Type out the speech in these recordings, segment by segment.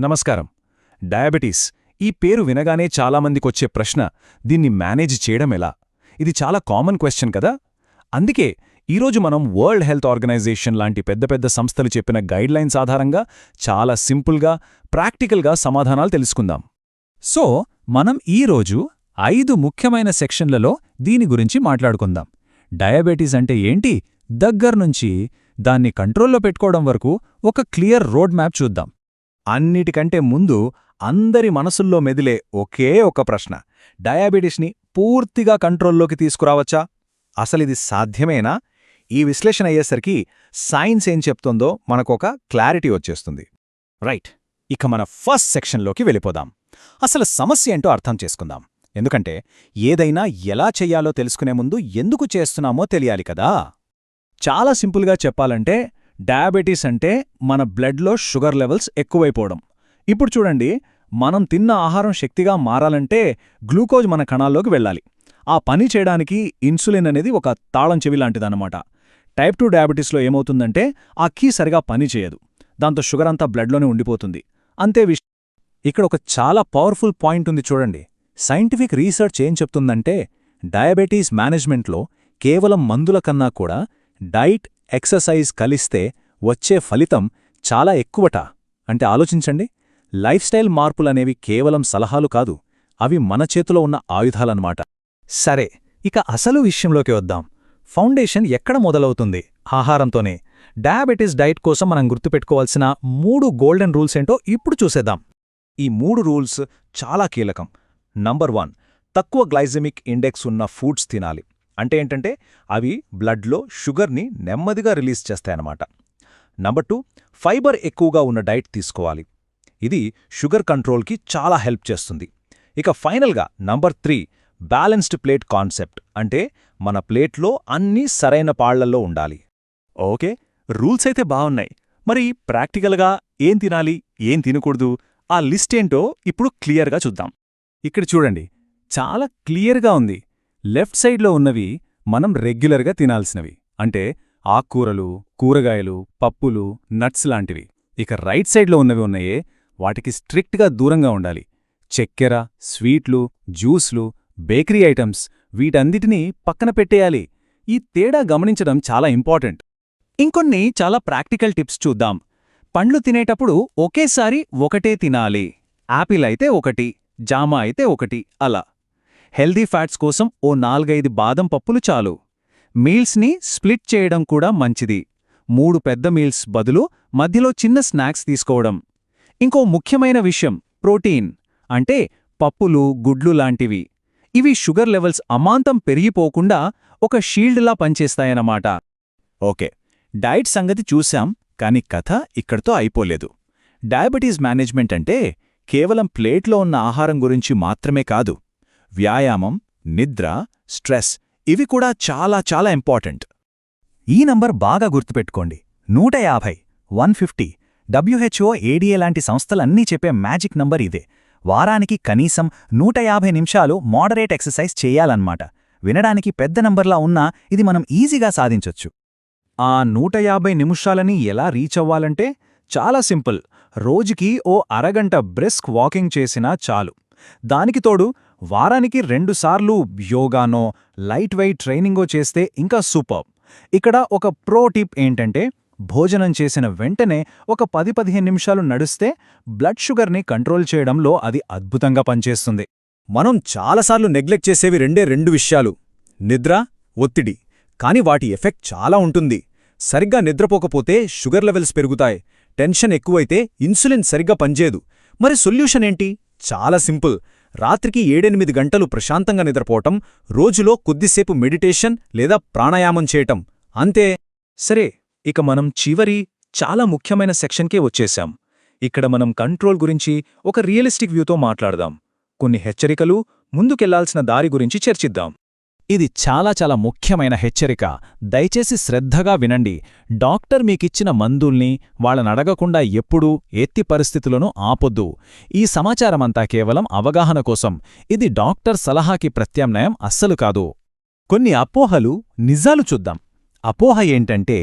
నమస్కారం. డయాబెటీస్. ఈ పేరు వినగానే చాలామందికొచ్చే ప్రశ్న దీన్ని మేనేజ్ చేయడం ఎలా? ఇది చాలా కామన్ క్వశ్చన్ కదా? అందుకే ఈరోజు మనం వరల్డ్ హెల్త్ ఆర్గనైజేషన్ లాంటి పెద్ద పెద్ద సంస్థలు చెప్పిన గైడ్లైన్స్ ఆధారంగా చాలా సింపుల్గా ప్రాక్టికల్గా సమాధానాలు తెలుసుకుందాం. సో మనం ఈరోజు ఐదు ముఖ్యమైన సెక్షన్లలో దీని గురించి మాట్లాడుకుందాం. డయాబెటీస్ అంటే ఏంటి? దగ్గర్నుంచి దాన్ని కంట్రోల్లో పెట్టుకోవడం వరకు ఒక క్లియర్ రోడ్ మ్యాప్ చూద్దాం. అన్నిటికంటే ముందు అందరి మనసుల్లో మెదిలే ఒకే ఒక ప్రశ్న. డయాబెటీస్ని పూర్తిగా కంట్రోల్లోకి తీసుకురావచ్చా? అసలిది సాధ్యమేనా? ఈ విశ్లేషణ అయ్యేసరికి సైన్స్ ఏం చెప్తుందో మనకొక క్లారిటీ వచ్చేస్తుంది. రైట్ ఇక మన ఫస్ట్ సెక్షన్లోకి వెళ్ళిపోదాం. అసలు సమస్య ఏంటో అర్థం చేసుకుందాం. ఎందుకంటే ఏదైనా ఎలా చెయ్యాలో తెలుసుకునే ముందు ఎందుకు చేస్తున్నామో తెలియాలి కదా. చాలా సింపుల్గా చెప్పాలంటే డయాబెటీస్ అంటే మన బ్లడ్లో షుగర్ లెవెల్స్ ఎక్కువైపోవడం. ఇప్పుడు చూడండి మనం తిన్న ఆహారం శక్తిగా మారాలంటే గ్లూకోజ్ మన కణాల్లోకి వెళ్ళాలి. ఆ పని చేయడానికి ఇన్సులిన్ అనేది ఒక తాళం చెవి లాంటిదన్నమాట. టైప్ టూ డయాబెటీస్లో ఏమవుతుందంటే ఆ కీ సరిగా పని చేయదు. దాంతో షుగర్ అంతా బ్లడ్లోనే ఉండిపోతుంది. అంతే విష్ ఇక్కడ ఒక చాలా పవర్ఫుల్ పాయింట్ ఉంది చూడండి. సైంటిఫిక్ రీసెర్చ్ ఏం చెప్తుందంటే డయాబెటీస్ మేనేజ్మెంట్లో కేవలం మందుల కన్నా కూడా డైట్ ఎక్సర్సైజ్ కలిస్తే వచ్చే ఫలితం చాలా ఎక్కువట. అంటే ఆలోచించండి లైఫ్ స్టైల్ మార్పులనేవి కేవలం సలహాలు కాదు అవి మన చేతిలో ఉన్న ఆయుధాలన్నమాట. సరే ఇక అసలు విషయంలోకి వద్దాం. ఫౌండేషన్ ఎక్కడ మొదలవుతుంది? ఆహారంతోనే. డయాబెటీస్ డైట్ కోసం మనం గుర్తుపెట్టుకోవాల్సిన మూడు గోల్డెన్ రూల్స్ ఏంటో ఇప్పుడు చూసేద్దాం. ఈ మూడు రూల్స్ చాలా కీలకం. నంబర్ వన్ తక్కువ గ్లైజెమిక్ ఇండెక్స్ ఉన్న ఫుడ్స్ తినాలి. అంటే ఏంటంటే అవి బ్లడ్లో షుగర్ని నెమ్మదిగా రిలీజ్ చేస్తాయన్నమాట. నంబర్ టూ ఫైబర్ ఎక్కువగా ఉన్న డైట్ తీసుకోవాలి. ఇది షుగర్ కంట్రోల్కి చాలా హెల్ప్ చేస్తుంది. ఇక ఫైనల్గా number three balanced plate concept అంటే మన ప్లేట్లో అన్నీ సరైన పాళ్ళల్లో ఉండాలి. ఓకే రూల్స్ అయితే బావున్నాయి. మరి ప్రాక్టికల్గా ఏం తినాలి ఏం తినకూడదు ఆ లిస్ట్ ఏంటో ఇప్పుడు క్లియర్గా చూద్దాం. ఇక్కడ చూడండి చాలా క్లియర్గా ఉంది. లెఫ్ట్ సైడ్లో ఉన్నవి మనం రెగ్యులర్గా తినాల్సినవి. అంటే ఆకుకూరలు కూరగాయలు పప్పులు నట్స్ లాంటివి. ఇక రైట్ సైడ్లో ఉన్నవి ఉన్నాయే వాటికి స్ట్రిక్ట్గా దూరంగా ఉండాలి. చెక్కెర స్వీట్లు జ్యూస్లు బేకరీ ఐటమ్స్ వీటన్నిటినీ పక్కన పెట్టేయాలి. ఈ తేడా గమనించడం చాలా ఇంపార్టెంట్. ఇంకొన్ని చాలా ప్రాక్టికల్ టిప్స్ చూద్దాం. పండ్లు తినేటప్పుడు ఒకేసారి ఒకటే తినాలి. యాపిల్ అయితే ఒకటి జామ అయితే ఒకటి అలా. హెల్దీ ఫ్యాట్స్ కోసం ఓ నాలుగైదు బాదం పప్పులు చాలు. మీల్స్ని స్ప్లిట్ చేయడం కూడా మంచిది. మూడు పెద్ద మీల్స్ బదులు మధ్యలో చిన్న స్నాక్స్ తీసుకోవడం. ఇంకో ముఖ్యమైన విషయం ప్రోటీన్ అంటే పప్పులు గుడ్లు లాంటివి. ఇవి షుగర్ లెవెల్స్ అమాంతం పెరిగిపోకుండా ఒక షీల్డ్లా పనిచేస్తాయన్నమాట. ఓకే డైట్ సంగతి చూశాం కాని కథ ఇక్కడితో అయిపోలేదు. డయాబెటీస్ మేనేజ్మెంట్ అంటే కేవలం ప్లేట్లో ఉన్న ఆహారం గురించి మాత్రమే కాదు వ్యాయామం నిద్ర స్ట్రెస్ ఇవి కూడా చాలా చాలా ఇంపార్టెంట్. ఈ నంబర్ బాగా గుర్తుపెట్టుకోండి. నూట యాభై వన్ ఫిఫ్టీ డబ్ల్యూహెచ్ఓ ఏడీఏ లాంటి సంస్థలన్నీ చెప్పే మ్యాజిక్ నంబర్ ఇదే. వారానికి కనీసం నూట యాభై నిమిషాలు మోడరేట్ ఎక్సర్సైజ్ చేయాలన్నమాట. వినడానికి పెద్ద నంబర్లా ఉన్నా ఇది మనం ఈజీగా సాధించొచ్చు. ఆ నూట యాభై నిమిషాలని ఎలా రీచ్ అవ్వాలంటే చాలా సింపుల్. రోజుకి ఓ అరగంట బ్రిస్క్ వాకింగ్ చేసినా చాలు. దానికి తోడు వారానికి రెండుసార్లు యోగానో లైట్ వెయిట్ ట్రైనింగో చేస్తే ఇంకా సూపర్. ఇక్కడ ఒక ప్రో టిప్ ఏంటంటే భోజనం చేసిన వెంటనే ఒక పది పదిహేను నిమిషాలు నడుస్తే బ్లడ్ షుగర్ని కంట్రోల్ చేయడంలో అది అద్భుతంగా పనిచేస్తుంది. మనం చాలాసార్లు నెగ్లెక్ట్ చేసేవి రెండే రెండు విషయాలు. నిద్ర ఒత్తిడి. కాని వాటి ఎఫెక్ట్ చాలా ఉంటుంది. సరిగ్గా నిద్రపోకపోతే షుగర్ లెవెల్స్ పెరుగుతాయి. టెన్షన్ ఎక్కువైతే ఇన్సులిన్ సరిగ్గా పనిచేయదు. మరి సొల్యూషన్ ఏంటి? చాలా సింపుల్. రాత్రికి ఏడెనిమిది గంటలు ప్రశాంతంగా నిద్రపోవటం రోజులో కొద్దిసేపు మెడిటేషన్ లేదా ప్రాణాయామం చేయటం. అంతే. సరే ఇక మనం చివరి చాలా ముఖ్యమైన సెక్షన్కే వచ్చేశాం. ఇక్కడ మనం కంట్రోల్ గురించి ఒక రియలిస్టిక్ వ్యూతో మాట్లాడదాం. కొన్ని హెచ్చరికలు ముందుకెళ్ళాల్సిన దారి గురించి చర్చిద్దాం. ఇది చాలా చాలా ముఖ్యమైన హెచ్చరిక. దయచేసి శ్రద్ధగా వినండి. డాక్టర్ మీకిచ్చిన మందుల్ని వాళ్ళనడగకుండా ఎప్పుడూ ఎత్తి పరిస్థితులను ఆపొద్దు. ఈ సమాచారమంతా కేవలం అవగాహన కోసం. ఇది డాక్టర్ సలహాకి ప్రత్యామ్నాయం అస్సలు కాదు. కొన్ని అపోహలు నిజాలు చూద్దాం. అపోహ ఏంటంటే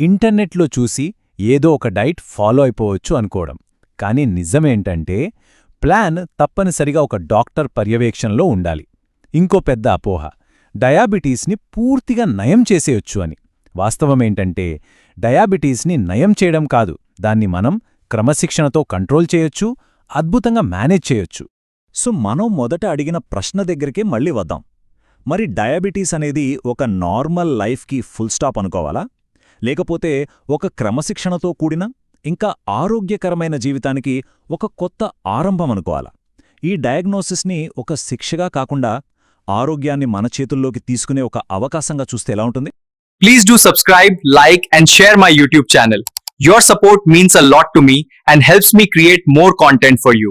ఇంటర్నెట్లో చూసి ఏదో ఒక డైట్ ఫాలో అయిపోవచ్చు అనుకోవడం. కానీ నిజమేంటంటే ప్లాన్ తప్పనిసరిగా ఒక డాక్టర్ పర్యవేక్షణలో ఉండాలి. ఇంకో పెద్ద అపోహ. డయాబెటీస్ని పూర్తిగా నయం చేసేయొచ్చు అని. వాస్తవమేంటంటే డయాబెటీస్ని నయం చేయడం కాదు దాన్ని మనం క్రమశిక్షణతో కంట్రోల్ చేయొచ్చు అద్భుతంగా మేనేజ్ చేయొచ్చు. సో మనం మొదట అడిగిన ప్రశ్న దగ్గరికే మళ్ళీ వద్దాం. మరి డయాబెటీస్ అనేది ఒక నార్మల్ లైఫ్కి ఫుల్ స్టాప్ అనుకోవాలా? లేకపోతే ఒక క్రమశిక్షణతో కూడిన ఇంకా ఆరోగ్యకరమైన జీవితానికి ఒక కొత్త ఆరంభం అనుకోవాలా? ఈ డయాగ్నోసిస్ని ఒక శిక్షగా కాకుండా ఆరోగ్యాన్ని మన చేతుల్లోకి తీసుకునే ఒక అవకాశంగా చూస్తే ఎలా ఉంటుంది? Please do subscribe like and share my YouTube channel your support means a lot to me and helps me create more content for you